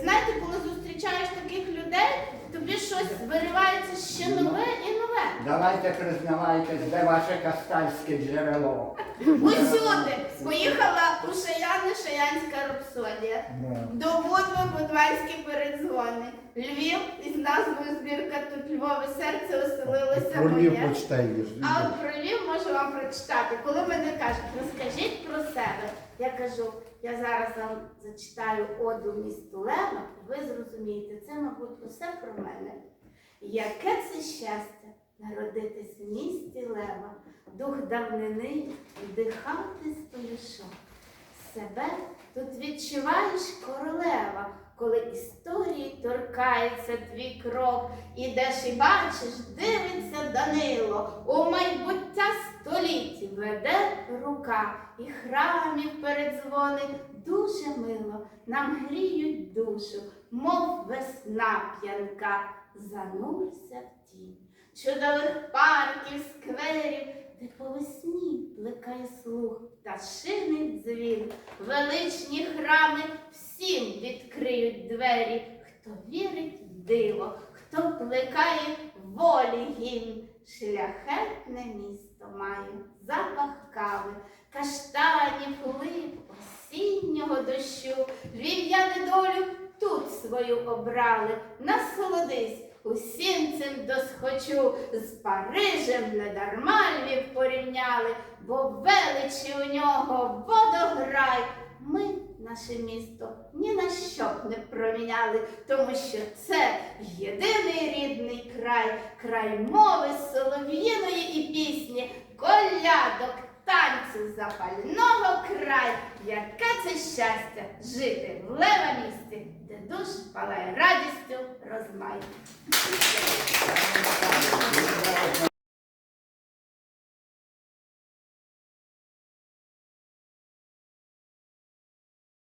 знаєте, коли зустрічаєш таких людей, тобі щось виривається ще нове і нове. Давайте признавайтесь, де ваше кастальське джерело. Усюди поїхала Шаянська рапсодія. Ну, До Будви будванські передзвони. Львів із назвою збірка тут Львове серце оселилося Про Львів моє. почитаєш. А от про Львів можу вам прочитати. Коли мене кажуть, розкажіть про себе, я кажу, я зараз вам зачитаю оду місту Лева, ви зрозумієте, це, мабуть, усе про мене. Яке це щастя народитись в місті Лева, дух давнини вдихати стоюшок. Себе тут відчуваєш королева, коли історії торкається твій крок, ідеш і бачиш, дивиться Данило, у майбуття століть веде рука, і храмів передзвони дуже мило, нам гріють душу, мов весна п'янка, занурся в тінь. Чудових парків, скверів, де по весні плекає слух дзвін, величні храми всім відкриють двері, хто вірить в диво, хто плекає волі гімн, шляхетне місто має запах кави, каштанів лип, осіннього дощу, львів'яни долю тут свою обрали, насолодись. Усім цим досхочу з Парижем недарма Львів порівняли, бо величі у нього водограй. Ми наше місто ні на що не проміняли, тому що це єдиний рідний край, край мови, солов'їної і пісні, колядок, танцю запального край. Це щастя жити в лева місці, де душ палає радістю розмай.